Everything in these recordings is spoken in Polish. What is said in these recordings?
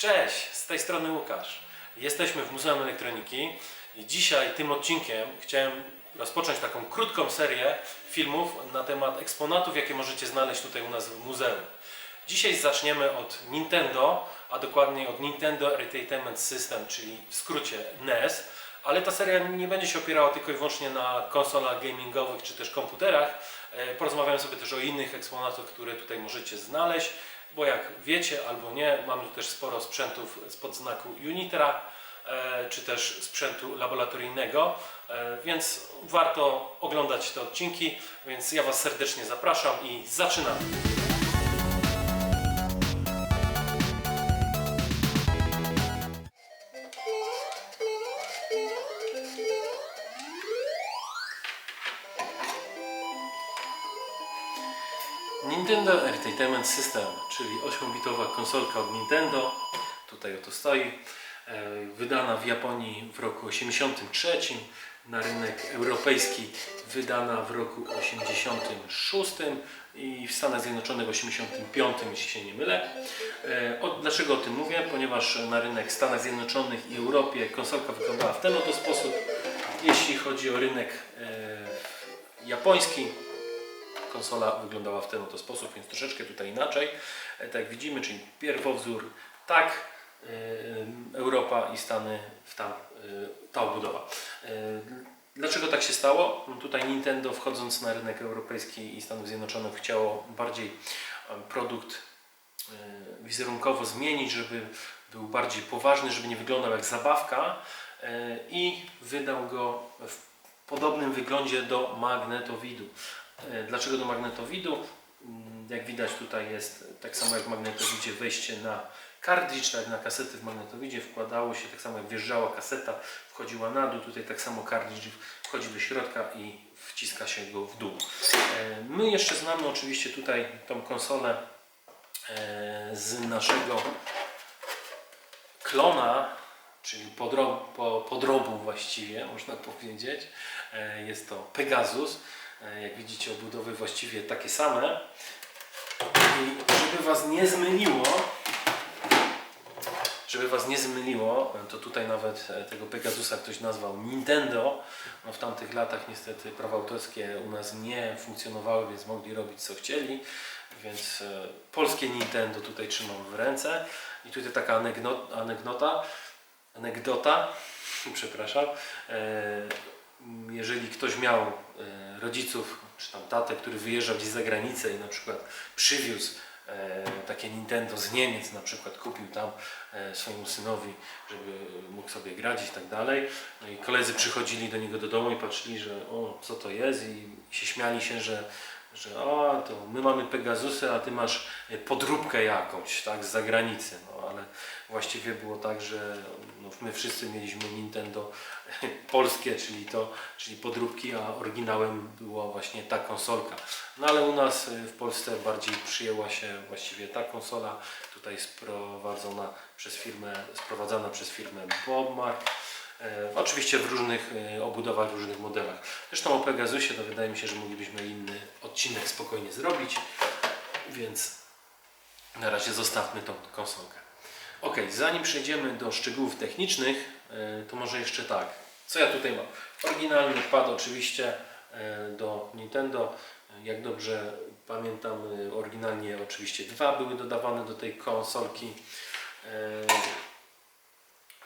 Cześć, z tej strony Łukasz. Jesteśmy w Muzeum Elektroniki i dzisiaj tym odcinkiem chciałem rozpocząć taką krótką serię filmów na temat eksponatów, jakie możecie znaleźć tutaj u nas w muzeum. Dzisiaj zaczniemy od Nintendo, a dokładniej od Nintendo Entertainment System, czyli w skrócie NES. Ale ta seria nie będzie się opierała tylko i wyłącznie na konsolach gamingowych czy też komputerach. E, Porozmawiamy sobie też o innych eksponatach, które tutaj możecie znaleźć, bo jak wiecie albo nie, mamy tu też sporo sprzętów spod znaku Unitra, e, czy też sprzętu laboratoryjnego, e, więc warto oglądać te odcinki, więc ja Was serdecznie zapraszam i zaczynamy. Nintendo Entertainment System, czyli 8-bitowa konsolka od Nintendo, tutaj oto stoi, e, wydana w Japonii w roku 83, na rynek europejski wydana w roku 86 i w Stanach Zjednoczonych w 85, jeśli się nie mylę. E, dlaczego o tym mówię? Ponieważ na rynek Stanach Zjednoczonych i Europie konsolka wyglądała w ten oto sposób. Jeśli chodzi o rynek e, japoński, konsola wyglądała w ten oto sposób, więc troszeczkę tutaj inaczej. E, Tak jak widzimy, czyli pierwowzór tak, e, Europa i Stany w tam, e, ta obudowa. Dlaczego tak się stało? No Tutaj Nintendo wchodząc na rynek europejski i Stanów Zjednoczonych chciało bardziej produkt wizerunkowo zmienić, żeby był bardziej poważny, żeby nie wyglądał jak zabawka i wydał go w podobnym wyglądzie do magnetowidu. E, Dlaczego do magnetowidu? Mm, Jak widać tutaj jest tak samo jak w magnetowidzie wejście na kartridż, tak na kasety w magnetowidzie wkładało się, tak samo jak wjeżdżała kaseta, wchodziła na dół, tutaj tak samo kartridż wchodzi do środka i wciska się go w dół. E, My jeszcze znamy oczywiście tutaj tą konsolę e, z naszego klona, czyli podrob, po, podrobu właściwie, można powiedzieć. Jest to Pegasus. E, Jak widzicie, obudowy właściwie takie same. I żeby Was nie zmyliło, żeby Was nie zmyliło, to tutaj nawet e, tego Pegasusa ktoś nazwał Nintendo. No w tamtych latach niestety prawa autorskie u nas nie funkcjonowały, więc mogli robić co chcieli. Więc e, polskie Nintendo tutaj trzymam w ręce. I tutaj taka anegno- anegdota, anegdota, przepraszam. Jeżeli ktoś miał e, rodziców, czy tam tatę, który wyjeżdżał gdzieś za granicę i na przykład przywiózł e, takie Nintendo z Niemiec, na przykład kupił tam e, swojemu synowi, żeby mógł sobie grać i tak dalej. No i koledzy przychodzili do niego do domu i patrzyli, że o, co to jest i się śmiali się, że że o, to my mamy Pegasusy, a ty masz e, podróbkę jakąś, tak, z zagranicy. No ale właściwie było tak, że no, my wszyscy mieliśmy Nintendo polskie, czyli to, czyli podróbki, a oryginałem była właśnie ta konsolka. No ale u nas y, w Polsce bardziej przyjęła się właściwie ta konsola, tutaj sprowadzona przez firmę, sprowadzana przez firmę Bobmark. E, Oczywiście w różnych e, obudowach, w różnych modelach. Zresztą o Pegasusie to wydaje mi się, że moglibyśmy inny odcinek spokojnie zrobić, więc na razie zostawmy tą konsolkę. Ok, zanim przejdziemy do szczegółów technicznych, e, to może jeszcze tak. Co ja tutaj mam? Oryginalny pad oczywiście do Nintendo. Jak dobrze pamiętam, oryginalnie oczywiście dwa były dodawane do tej konsolki.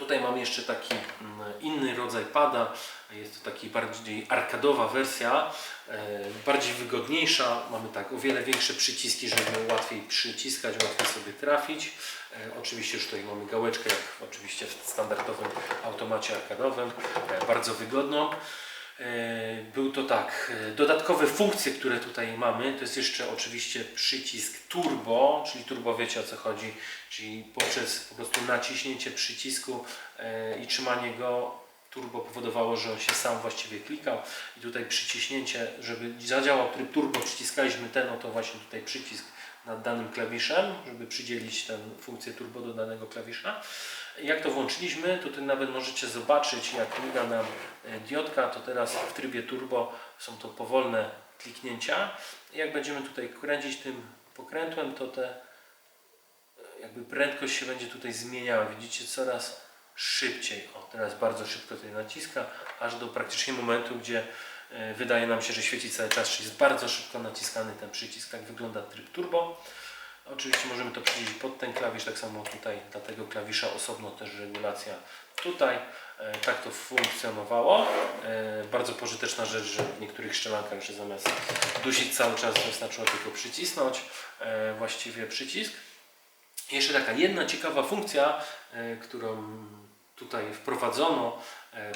Tutaj mam jeszcze taki mm, inny rodzaj pada. Jest to taki bardziej arkadowa wersja, e, bardziej wygodniejsza. Mamy tak o wiele większe przyciski, żeby łatwiej przyciskać, łatwiej sobie trafić. E, Oczywiście już tutaj mamy gałeczkę, jak oczywiście w standardowym automacie arkadowym, e, bardzo wygodną. E, Był to tak, e, dodatkowe funkcje, które tutaj mamy, to jest jeszcze oczywiście przycisk turbo, czyli turbo wiecie o co chodzi, czyli poprzez po prostu naciśnięcie przycisku e, i trzymanie go turbo powodowało, że on się sam właściwie klikał. I tutaj przyciśnięcie, żeby zadziałał tryb turbo, przyciskaliśmy ten oto właśnie tutaj przycisk nad danym klawiszem, żeby przydzielić tę funkcję turbo do danego klawisza. Jak to włączyliśmy, tutaj nawet możecie zobaczyć, jak miga nam e, diodka, to teraz w trybie turbo są to powolne kliknięcia. Jak będziemy tutaj kręcić tym pokrętłem, to te jakby prędkość się będzie tutaj zmieniała. Widzicie coraz szybciej. O, teraz bardzo szybko tutaj naciska, aż do praktycznie momentu, gdzie e, wydaje nam się, że świeci cały czas, czyli jest bardzo szybko naciskany ten przycisk. Tak wygląda tryb turbo. Oczywiście możemy to przycisnąć pod ten klawisz, tak samo tutaj dla tego klawisza osobno też regulacja tutaj. E, Tak to funkcjonowało. E, Bardzo pożyteczna rzecz, że w niektórych strzelankach, że zamiast dusić cały czas wystarczyło tylko przycisnąć e, właściwie przycisk. Jeszcze taka jedna ciekawa funkcja, którą tutaj wprowadzono.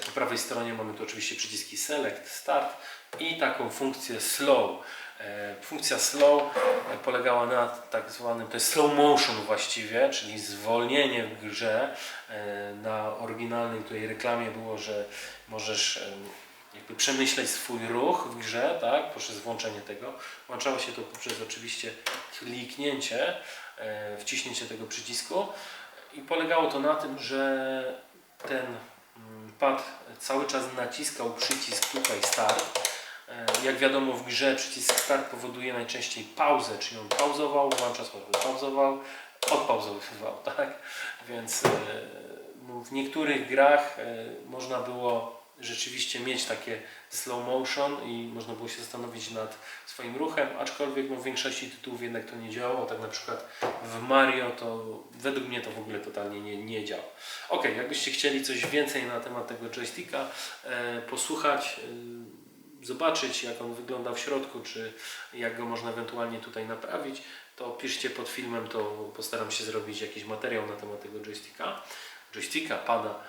Po prawej stronie mamy tu oczywiście przyciski Select, Start i taką funkcję Slow. E, Funkcja slow e, polegała na tak zwanym, to jest slow motion właściwie, czyli zwolnienie w grze. E, Na oryginalnej tutaj reklamie było, że możesz jakby przemyśleć swój ruch w grze, tak, poprzez włączenie tego. Włączało się to poprzez oczywiście kliknięcie, wciśnięcie tego przycisku i polegało to na tym, że ten mm, pad cały czas naciskał przycisk tutaj start. Jak wiadomo w grze przycisk start powoduje najczęściej pauzę, czyli on pauzował, włącza słowo, pauzował, odpauzowywał, tak? Więc e, no, w niektórych grach e, można było rzeczywiście mieć takie slow motion i można było się zastanowić nad swoim ruchem, aczkolwiek no, w większości tytułów jednak to nie działało. Tak na przykład w Mario to według mnie to w ogóle totalnie nie, nie działa. Ok, jakbyście chcieli coś więcej na temat tego joysticka e, posłuchać, e, zobaczyć jak on wygląda w środku, czy jak go można ewentualnie tutaj naprawić, to piszcie pod filmem, to postaram się zrobić jakiś materiał na temat tego joysticka, joysticka, pada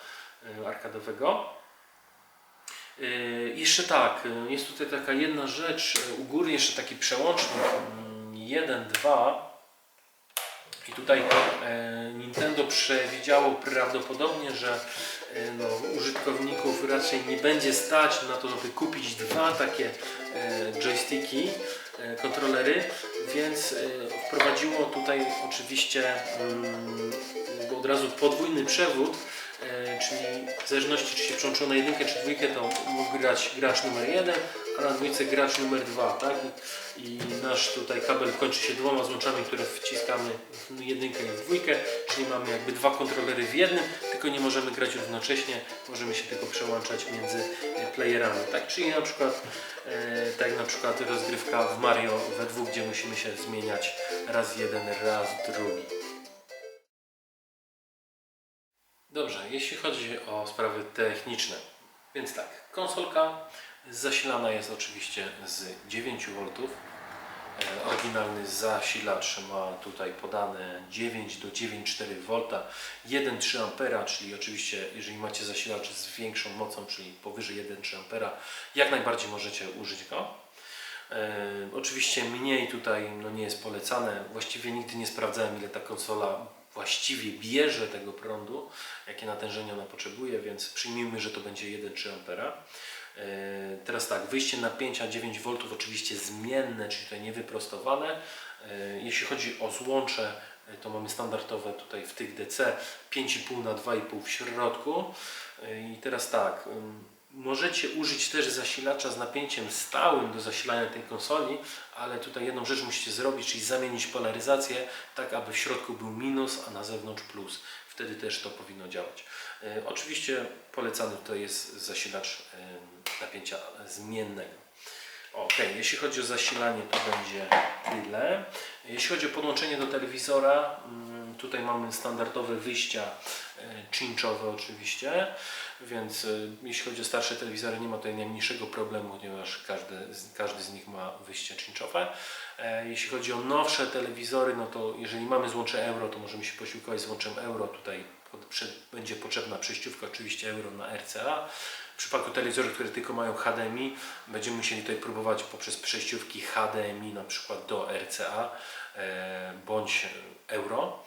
e, arkadowego. Yy, Jeszcze tak, yy, jest tutaj taka jedna rzecz, u góry jeszcze taki przełącznik 1, 2 i tutaj e, Nintendo przewidziało prawdopodobnie, że e, no, użytkowników raczej nie będzie stać na to, żeby kupić dwa takie e, joysticki, e, kontrolery, więc e, wprowadziło tutaj oczywiście mm, od razu podwójny przewód, e, czyli w zależności czy się przełączyło na jedynkę czy dwójkę, to mógł grać gracz numer jeden, a na dwójce gracz numer dwa, tak? I, nasz tutaj kabel kończy się dwoma złączami, które wciskamy w jedynkę i w dwójkę, czyli mamy jakby dwa kontrolery w jednym, tylko nie możemy grać równocześnie, możemy się tylko przełączać między e, playerami, tak? Czyli na przykład, e, tak na przykład rozgrywka w Mario we dwóch, gdzie musimy się zmieniać raz jeden, raz drugi. Dobrze, jeśli chodzi o sprawy techniczne, więc tak, konsolka zasilana jest oczywiście z 9 V. E, Oryginalny zasilacz ma tutaj podane 9 do 9,4 V, 1,3 A, czyli oczywiście jeżeli macie zasilacz z większą mocą, czyli powyżej 1,3 A, jak najbardziej możecie użyć go. E, oczywiście mniej tutaj no, nie jest polecane. Właściwie nigdy nie sprawdzałem ile ta konsola właściwie bierze tego prądu, jakie natężenie ona potrzebuje, więc przyjmijmy, że to będzie 1,3 A. E, Teraz tak, wyjście napięcia 9 V oczywiście zmienne, czyli tutaj niewyprostowane. E, Jeśli chodzi o złącze, e, to mamy standardowe tutaj w tych DC 5,5 na 2,5 w środku. I teraz tak, możecie użyć też zasilacza z napięciem stałym do zasilania tej konsoli, ale tutaj jedną rzecz musicie zrobić, czyli zamienić polaryzację tak, aby w środku był minus, a na zewnątrz plus. Wtedy też to powinno działać. Oczywiście polecany to jest zasilacz napięcia zmiennego. Ok, jeśli chodzi o zasilanie, to będzie tyle. Jeśli chodzi o podłączenie do telewizora, mm, tutaj mamy standardowe wyjścia e, cinchowe oczywiście, więc e, jeśli chodzi o starsze telewizory, nie ma tutaj najmniejszego problemu, ponieważ każdy, każdy z nich ma wyjście cinchowe. E, Jeśli chodzi o nowsze telewizory, no to jeżeli mamy złącze euro, to możemy się posiłkować złączem euro. Tutaj będzie potrzebna przejściówka, oczywiście euro na RCA. W przypadku telewizorów, które tylko mają HDMI, będziemy musieli tutaj próbować poprzez przejściówki HDMI na przykład do RCA e, bądź euro.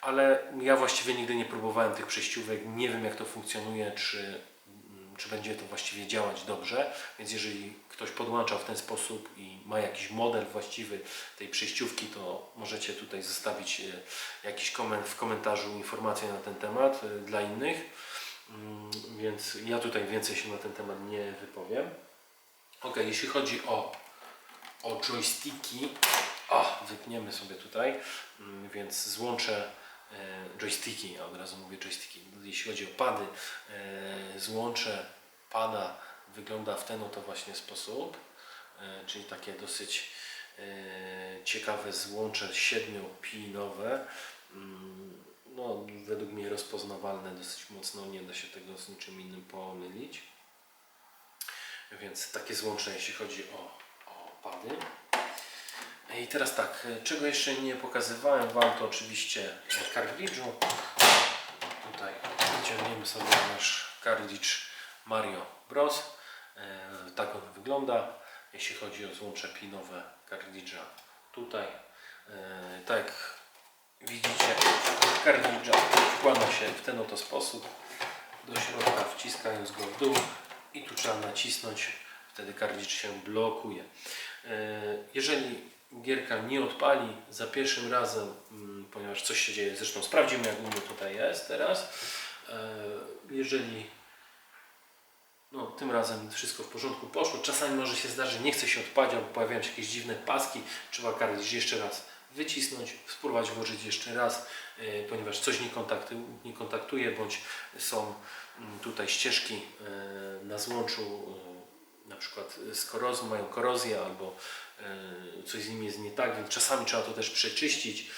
Ale ja właściwie nigdy nie próbowałem tych przejściówek, nie wiem jak to funkcjonuje, czy, mm, czy będzie to właściwie działać dobrze. Więc jeżeli ktoś podłącza w ten sposób i ma jakiś model właściwy tej przejściówki, to możecie tutaj zostawić e, jakiś koment w komentarzu informację na ten temat e, dla innych. Mm, Więc ja tutaj więcej się na ten temat nie wypowiem. Ok, jeśli chodzi o, o joysticki, o, wypniemy sobie tutaj, Mm, więc złącze e, joysticki, a od razu mówię joysticki. Jeśli chodzi o pady, e, złącze pada wygląda w ten oto właśnie sposób, e, czyli takie dosyć ciekawe złącze siedmiopinowe. Mm, No, według mnie rozpoznawalne dosyć mocno, nie da się tego z niczym innym pomylić. Więc takie złącze, jeśli chodzi o, o pady. I teraz tak, czego jeszcze nie pokazywałem Wam, to oczywiście kartridżu. Tutaj wyciągniemy sobie nasz kartridż Mario Bros. E, Tak on wygląda, jeśli chodzi o złącze pinowe kartridża. Tutaj, e, tak widzicie, kartridża wkłada się w ten oto sposób. Do środka, wciskając go w dół i tu trzeba nacisnąć, wtedy kartridż się blokuje. E, Jeżeli gierka nie odpali za pierwszym razem, mm, ponieważ coś się dzieje, zresztą sprawdzimy jak u mnie tutaj jest teraz, E, jeżeli no, tym razem wszystko w porządku poszło, czasami może się zdarzyć, nie chce się odpalić, albo pojawiają się jakieś dziwne paski, trzeba kartridż jeszcze raz wycisnąć, spróbować włożyć jeszcze raz, e, ponieważ coś nie, kontaktu, nie kontaktuje, bądź są mm, tutaj ścieżki e, na złączu, e, na przykład z korozją, mają korozję albo coś z nimi jest nie tak, więc czasami trzeba to też przeczyścić,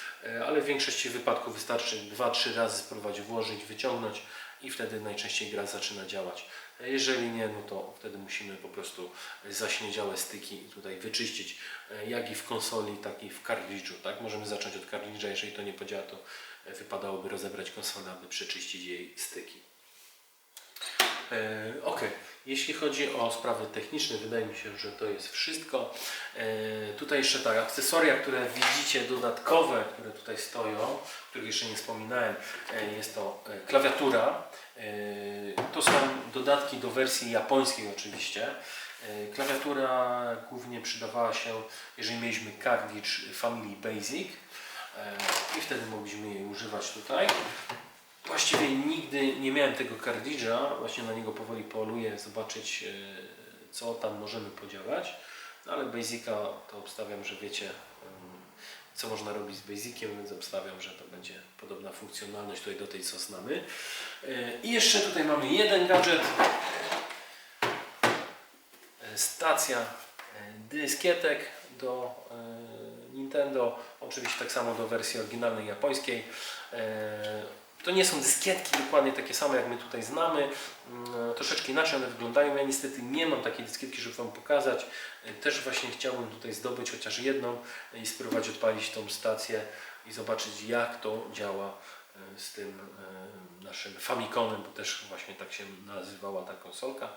ale w większości wypadków wystarczy 2-3 razy spróbować włożyć, wyciągnąć i wtedy najczęściej gra zaczyna działać. Jeżeli nie, no to wtedy musimy po prostu zaśniedziałe styki tutaj wyczyścić, e, jak i w konsoli, tak i w kartridżu. Tak? Możemy zacząć od kartridża, jeżeli to nie podziała, to e, wypadałoby rozebrać konsolę, aby przeczyścić jej styki. E, ok, jeśli chodzi o sprawy techniczne, wydaje mi się, że to jest wszystko. E, tutaj jeszcze tak, akcesoria, które widzicie dodatkowe, które tutaj stoją, których jeszcze nie wspominałem, e, jest to klawiatura. To są dodatki do wersji japońskiej oczywiście. Klawiatura głównie przydawała się, jeżeli mieliśmy kartridż Family Basic i wtedy mogliśmy jej używać tutaj. Właściwie nigdy nie miałem tego kartridża, właśnie na niego powoli poluję, zobaczyć e, co tam możemy podziałać. No ale Basica to obstawiam, że wiecie co można robić z Basiciem, więc obstawiam, że to będzie podobna funkcjonalność tutaj do tej co znamy. E, I jeszcze tutaj mamy jeden gadżet. E, Stacja dyskietek do Nintendo, oczywiście tak samo do wersji oryginalnej japońskiej. E, to nie są dyskietki dokładnie takie same jak my tutaj znamy, Mm, troszeczkę inaczej one wyglądają. Ja niestety nie mam takiej dyskietki, żeby Wam pokazać. E, Też właśnie chciałbym tutaj zdobyć chociaż jedną i spróbować odpalić tą stację i zobaczyć jak to działa e, z tym e, naszym Famiconem, bo też właśnie tak się nazywała ta konsolka.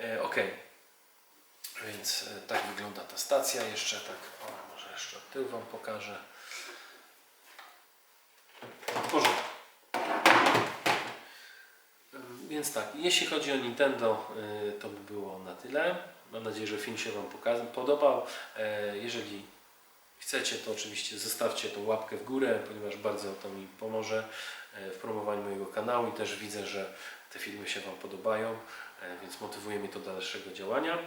E, Ok, więc e, tak wygląda ta stacja. Jeszcze tak, o, może jeszcze od tyłu Wam pokażę. W porządku. Więc tak, jeśli chodzi o Nintendo, y, to by było na tyle. Mam nadzieję, że film się Wam podobał. E, Jeżeli chcecie, to oczywiście zostawcie tą łapkę w górę, ponieważ bardzo to mi pomoże e, w promowaniu mojego kanału i też widzę, że te filmy się Wam podobają, e, więc motywuje mnie to do dalszego działania.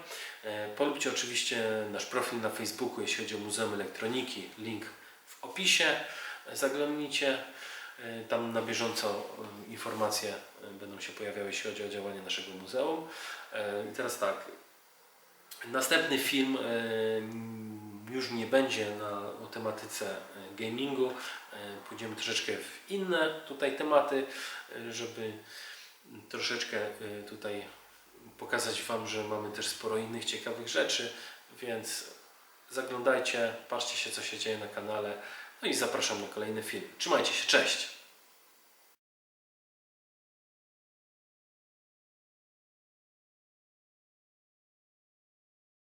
Polubcie oczywiście nasz profil na Facebooku, jeśli chodzi o Muzeum Elektroniki, link w opisie. Zaglądnijcie. E, Tam na bieżąco e, informacje e, będą się pojawiały, jeśli chodzi o działanie naszego muzeum. I teraz tak, następny film już nie będzie na, o tematyce gamingu. Pójdziemy troszeczkę w inne tutaj tematy, żeby troszeczkę tutaj pokazać Wam, że mamy też sporo innych ciekawych rzeczy, więc zaglądajcie, patrzcie się co się dzieje na kanale. No i zapraszam na kolejny film. Trzymajcie się, cześć!